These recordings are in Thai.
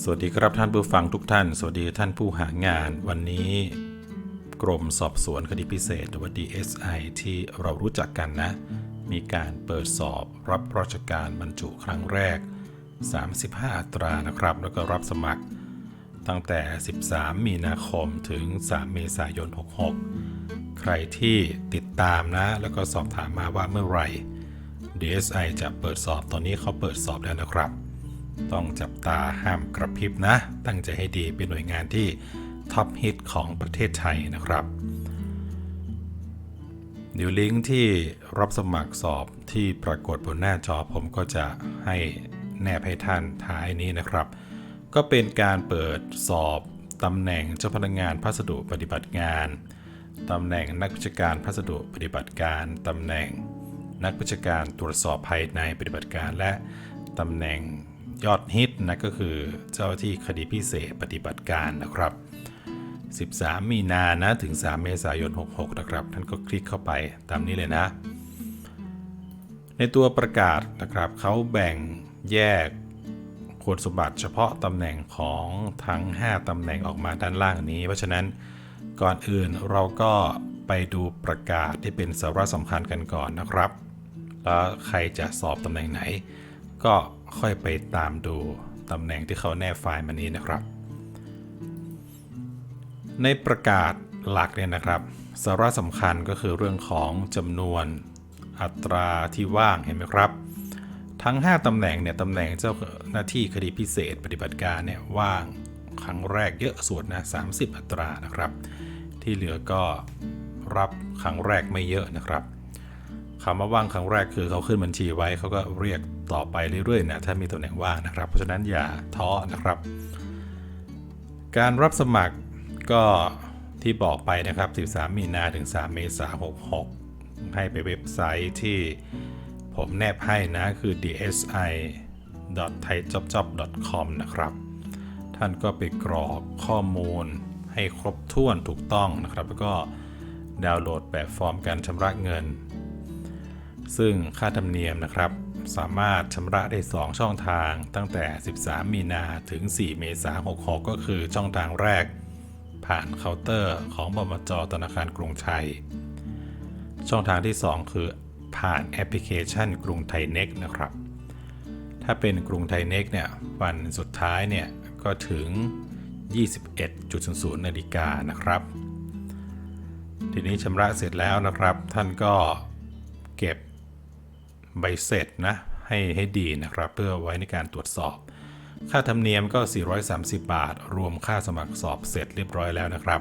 สวัสดีครับท่านผู้ฟังทุกท่าน สวัสดีท่านผู้หางาน วันนี้กรมสอบสวนคดีพิเศษหรือว่า DSI ที่เรารู้จักกันนะ มีการเปิดสอบรับราชการบรรจุครั้งแรก 35 อัตรานะครับ แล้วก็รับสมัคร ตั้งแต่ 13 มีนาคมถึง 3 เมษายน 66 ใครที่ติดตามนะ แล้วก็สอบถามมาว่าเมื่อไหร่ DSI จะเปิดสอบตอนนี้เขาเปิดสอบแล้วนะครับ ต้องจับตาห้ามกระพริบนะ ตั้งใจให้ดีเป็นหน่วยงานที่ท็อปฮิตของประเทศไทยนะครับเดี๋ยวลิงก์ที่รับสมัครสอบที่ปรากฏบนหน้าจอผมก็จะให้แนบให้ท่านท้ายนี้นะครับ ก็เป็นการเปิดสอบตำแหน่งเจ้าพนักงานพัสดุปฏิบัติงานตำแหน่งนักวิชาการพัสดุปฏิบัติการตำแหน่งนักวิชาการตรวจสอบภายในปฏิบัติการและตำแหน่ง ยอดฮิตนะก็คือเจ้าที่คดีพิเศษปฏิบัติการนะครับ 13 มีนานะถึง 3 เมษายน 66 นะครับท่านก็คลิกเข้าไปตามนี้เลยนะ ในตัวประกาศนะครับเขาแบ่งแยกคุณสมบัติเฉพาะตำแหน่งของทั้ง 5ตำแหน่งออกมาด้านล่างนี้ เพราะฉะนั้นก่อนอื่นเราก็ไปดูประกาศที่เป็นสาระสำคัญกันก่อนนะครับ แล้วใครจะสอบตำแหน่งไหน ก็ ค่อยไปตามดูตำแหน่งที่เขาแนบไฟล์มานี้นะครับ ในประกาศหลักเนี่ยนะครับ สาระสำคัญก็คือเรื่องของจำนวนอัตราที่ว่างเห็นไหมครับ ทั้ง 5ตำแหน่งเนี่ยตำแหน่งเจ้าหน้าที่คดีพิเศษปฏิบัติการเนี่ยว่างครั้งแรกเยอะสุดนะ30 อัตรานะครับ ที่เหลือก็รับครั้งแรกไม่เยอะนะครับคำว่าว่างครั้งแรกคือเขาขึ้นบัญชีไว้เขาก็เรียก ต่อไปเรื่อยๆนะถ้ามีตำแหน่งว่างนะครับ เพราะฉะนั้นอย่าท้อนะครับ การรับสมัครก็ที่บอกไปนะครับ 13 มีนาถึง 3 เมษายน 66 ให้ไปเว็บไซต์ที่ผมแนบให้นะคือ dsi.thaijobjob.com นะครับ ท่านก็ไปกรอกข้อมูลให้ครบถ้วนถูกต้องนะครับ แล้วก็ดาวน์โหลดแบบฟอร์มการชำระเงิน ซึ่งค่าธรรมเนียมนะครับ สามารถชำระได้ 2 ช่องทางตั้งแต่ 13 มีนาถึง 4 เมษายน 66 ก็คือช่องทางแรก ผ่านเคาน์เตอร์ของบมจธนาคารกรุงไทย ช่องทางที่ 2 คือผ่านแอปพลิเคชันกรุงไทยเน็กนะครับ ถ้าเป็นกรุงไทยเน็กเนี่ยวันสุดท้ายเนี่ยก็ถึง 21.00นาฬิกานะครับ ทีนี้ชำระเสร็จแล้วนะครับ ท่านก็เก็บ ใบเสร็จนะให้ให้ดีนะครับ เพื่อไว้ในการตรวจสอบ ค่าธรรมเนียมก็ 430 บาท รวมค่าสมัครสอบเสร็จเรียบร้อยแล้วนะครับ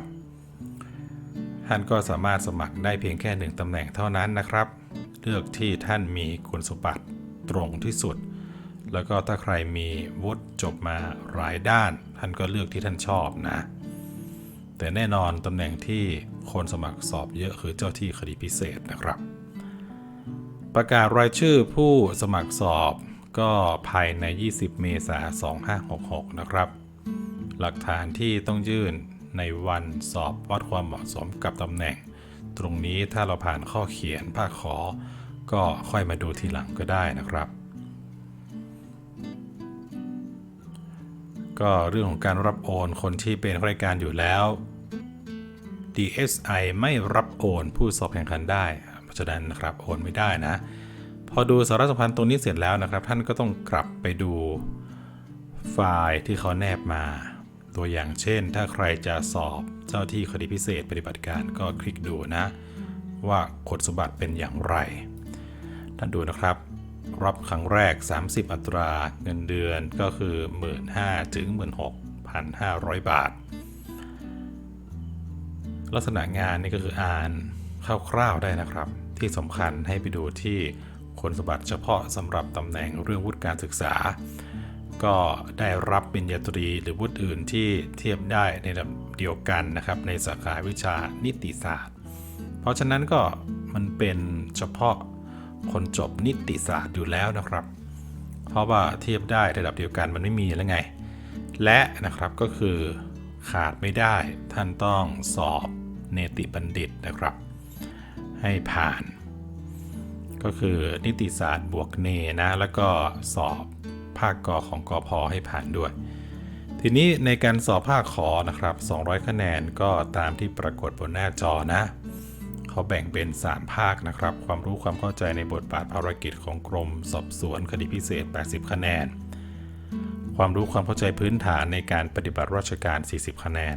ท่านก็สามารถสมัครได้เพียงแค่หนึ่งตำแหน่งเท่านั้นนะครับ เลือกที่ท่านมีคุณสมบัติตรงที่สุด แล้วก็ถ้าใครมีวุฒิจบมาหลายด้าน ท่านก็เลือกที่ท่านชอบนะ แต่แน่นอนตำแหน่งที่คนสมัครสอบเยอะคือเจ้าที่คดีพิเศษนะครับ ประกาศรายชื่อผู้สมัครสอบก็ภายใน 20 เมษายน 2566 นะครับ หลักฐานที่ต้องยื่นในวันสอบวัดความเหมาะสมกับตำแหน่ง ตรงนี้ถ้าเราผ่านข้อเขียนภาคขอ ก็ค่อยมาดูทีหลังก็ได้นะครับ ก็เรื่องของการรับโอนคนที่เป็นข้าราชการอยู่แล้ว DSI ไม่รับโอนผู้สอบแข่งขันได้ ราะฉะนั้นนะครับโอนไม่ได้นะ พอดูสาระสำคัญตรงนี้เสร็จแล้วนะครับ ท่านก็ต้องกลับไปดูไฟล์ที่เขาแนบมา ตัวอย่างเช่น ถ้าใครจะสอบเจ้าที่คดีพิเศษปฏิบัติการก็คลิกดูนะ ว่าคุณสมบัติเป็นอย่างไร ท่านดูนะครับรับครั้งแรก 30 อัตราเงินเดือนก็คือ 15,000ถึง16,500 บาท ลักษณะงานนี่ก็คืออ่านคร่าวๆได้นะครับ ที่สำคัญให้ไปดูที่คุณสมบัติเฉพาะสำหรับตำแหน่งเรื่องวุฒิการศึกษา ก็ได้รับปริญญาตรีหรือวุฒิอื่นที่เทียบได้ในระดับเดียวกันนะครับ ในสาขาวิชานิติศาสตร์ เพราะฉะนั้นก็มันเป็นเฉพาะคนจบนิติศาสตร์อยู่แล้วนะครับ เพราะว่าเทียบได้ระดับเดียวกันมันไม่มีแล้วไง และนะครับก็คือขาดไม่ได้ท่านต้องสอบเนติบัณฑิตนะครับ ให้ผ่าน ก็คือนิติศาสตร์บวกเนนะ แล้วก็สอบภาคกอของกอพอให้ผ่านด้วย ทีนี้ในการสอบภาคขอนะครับ 200 คะแนนก็ตามที่ปรากฏบนหน้าจอนะเขาแบ่งเป็น 3 ภาคนะครับ ความรู้ความเข้าใจในบทบาทภารกิจของกรม สอบสวนคดีพิเศษ 80 คะแนน ความรู้ความเข้าใจพื้นฐานในการปฏิบัติราชการ 40 คะแนน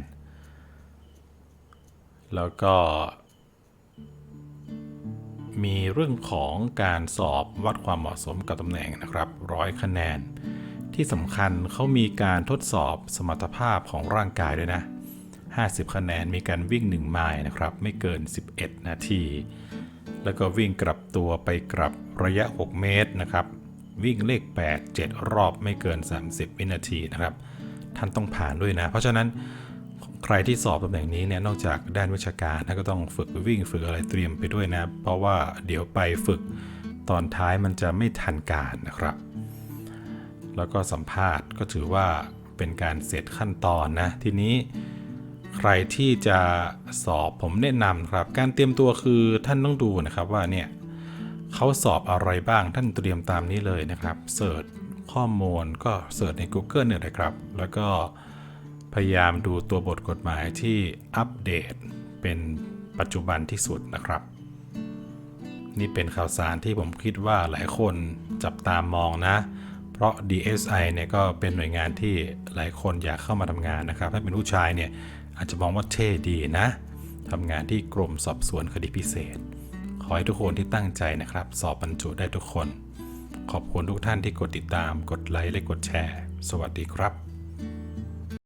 แล้วก็ มีเรื่องของการสอบวัดความเหมาะสมกับตำแหน่งนะครับร้อยคะแนน ที่สำคัญเขามีการทดสอบสมรรถภาพของร่างกายด้วยนะ 50 คะแนนมีการวิ่ง 1 ไมล์นะครับ ไม่เกิน 11 นาที แล้วก็วิ่งกลับตัวไปกลับระยะ 6 เมตรนะครับ วิ่งเลข 8 7 รอบไม่เกิน 30 วินาทีนะครับ ท่านต้องผ่านด้วยนะ เพราะฉะนั้น ใครที่สอบตำแหน่งนี้เนี่ยนอกจากด้านวิชาการท่านก็ต้องฝึกวิ่งฝึกอะไรเตรียมไปด้วยนะ เพราะว่าเดี๋ยวไปฝึกตอนท้ายมันจะไม่ทันการนะครับ แล้วก็สัมภาษณ์ก็ถือว่าเป็นการเสร็จขั้นตอนนะ ทีนี้ใครที่จะสอบผมแนะนำครับ การเตรียมตัวคือท่านต้องดูนะครับว่าเนี่ยเขาสอบอะไรบ้างท่านเตรียมตามนี้เลยนะครับเสิร์ชข้อมูลก็เสิร์ชใน Google เนี่ยนะครับ แล้วก็ พยายามดูตัวบทกฎหมายที่อัปเดตเป็นปัจจุบันที่สุดนะครับ นี่เป็นข่าวสารที่ผมคิดว่าหลายคนจับตามองนะ เพราะ DSI เนี่ยก็เป็นหน่วยงานที่หลายคนอยากเข้ามาทำงานนะครับ ถ้าเป็นผู้ชายเนี่ยอาจจะมองว่าเท่ดีนะทำงานที่กรมสอบสวนคดีพิเศษ ขอให้ทุกคนที่ตั้งใจนะครับ สอบบรรจุได้ทุกคน ขอบคุณทุกท่านที่กดติดตาม กดไลค์และกดแชร์ สวัสดีครับ